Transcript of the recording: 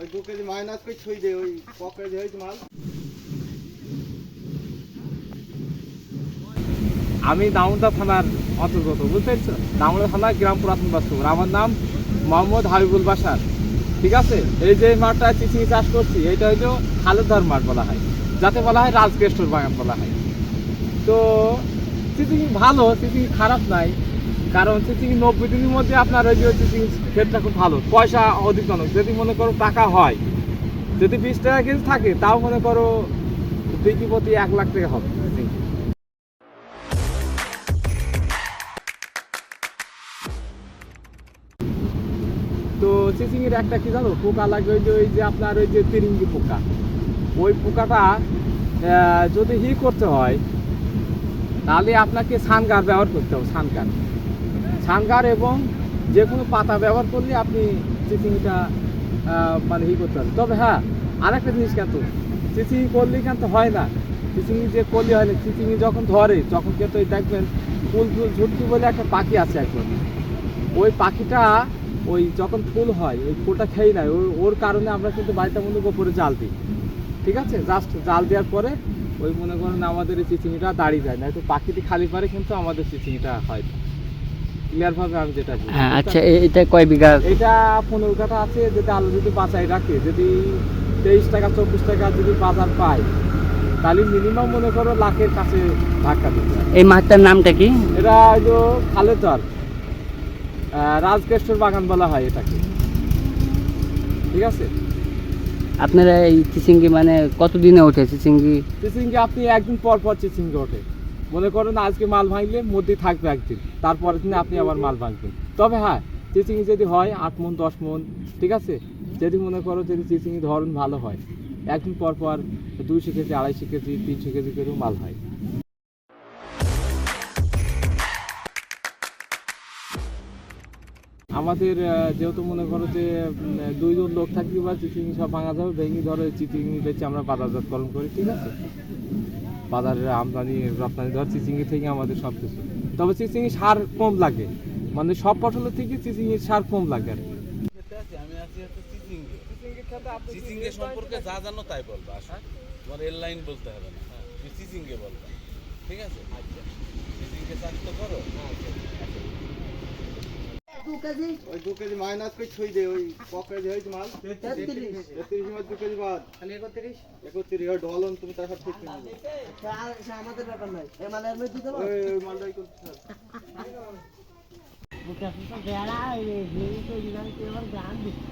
ওই দু KG minus করে দে, ওই ক কেজি হয়েছে মাল। আমি দামোদা থানার অন্তর্গত বুঝতে পেরেছ? দামোদা থানা গ্রাম পুরাতন বাস্তব আমার নাম মোহাম্মদ হাবিবুল বাসার ঠিক আছে? এই যে মাঠটা চিচিং চাষ করছি, এটা হলো খালেদার মাঠ বলা হয় যাতে বলা হয় রাজকেষ্টর বাগান বলা হয়। তো চিচিং ভালো চিচিং খারাপ নাই। কারণ চিচিং নব্বই দিনের মধ্যে আপনার ওই যে চিচিং ক্ষেতটা খুব ভালো। পয়সা অধিকজনক যদি মনে করো টাকা হয়, যদি বিশ টাকা কেজি থাকে, তাও মনে করো বিক্রি প্রতি এক লাখ টাকা হবে। তো চিচিংয়ের একটা কি জানো, পোকা লাগে ওই যে ওই যে আপনার ওই যে তিরিঙ্গি পোকা। ওই পোকাটা যদি হি করতে হয় তাহলে আপনাকে সানগার ব্যবহার করতে হবে, সানগার। সানগার এবং যে কোনো পাতা ব্যবহার করলে আপনি চিচিংটা মানে ই করতে হবে তবে হ্যাঁ আরেকটা জিনিস কিন্তু, চিচিং করলে কিন্তু হয় না। চিচিং যে করলে হয় না, চিচিং যখন ধরে, তখন কিন্তু দেখবেন ফুল ফুল ঝুটকি বলে একটা পাখি আছে একজন ওই পাখিটা ওই যখন ফুল হয়, ওই ফুলটা খেয়ে নেয় ওর কারণে আমরা কিন্তু বাড়িটা মধ্যে গোপরে জাল দিই। ঠিক আছে? জাস্ট জাল দেওয়ার পরে ওই মনে করেন আমাদের এই চিচিংটা দাঁড়িয়ে যায় না। তো পাখিটি খালি পারে কিন্তু আমাদের চিচিংটা হয় না। ক্লিয়ার ভাবে আমি যেটা বলি। হ্যাঁ আচ্ছা এটা কয় বিঘা? এটা পনেরো কাঠা আছে যদি আলু যদি বাঁচাই রাখে যদি তেইশ টাকা চব্বিশ টাকা যদি বাজার পায় তাহলে মিনিমাম মনে করো লাখের কাছে ধাক্কা দিতে এই মাঠটার নামটা কি? এটা হলো খালেদার রাজকেশ্বর বাগান বলা হয় এটাকে। ঠিক আছে? আপনারা এই চিচিঙ্গি মানে কতদিনে ওঠে চিচিঙ্গি? চিচিঙ্গি আপনি একদিন পর পর চিচিঙ্গি ওঠে। মনে করেন আজকে মাল ভাঙলে মধ্যে থাকবে একদিন, তারপরের দিনে আপনি আবার মাল ভাঙবেন। তবে হ্যাঁ চিচিঙ্গি যদি হয় আট মন, দশ মন, ঠিক আছে? যদি মনে করো যদি চিচিঙ্গি ধরন ভালো হয়, একদিন পর পর দুইশো কেজি, আড়াইশো কেজি, তিনশো কেজি করেও মাল হয়। আমাদের যেহেতু মনে করো যে দুইজন লোক থাকলে বা চিচিঙ্গি সব ভাঙা যাবে ভেঙে ধরে চিচিঙ্গি বেচে আমরা বাজারজাতকরণ করি ঠিক আছে? বাজারের আমদানি রপ্তানি ধর চিচিঙ্গি থেকে আমাদের সব কিছু তবে চিচিঙ্গি সার কম লাগে। মানে সব ফসলের থেকে চিচিঙ্গির সার কম লাগে আর। আমি আছি হচ্ছে সম্পর্কে যা জানো তাই বলবা তোমার এর লাইন বলতে হবে না। তুমি চিচিঙ্গে বলবা। ঠিক আছে? চিচিঙ্গে চাষ তো করো। দু কেজি? ওই দু কেজি মাইনাস করে ছুঁই দে ওই ক কেজি হয়েছে মাল? তেত্রিশ। তেত্রিশ মাস দু কেজি বাদ। খালি একত্রিশ? একত্রিশ ওই ডলন তুমি তার সব ঠিক করে নেবে। আমাদের ব্যাপার নয় এ মানে আমি দিতে পারব? ওই ওই মালটাই করতে হবে। বেড়া এই গান দিচ্ছে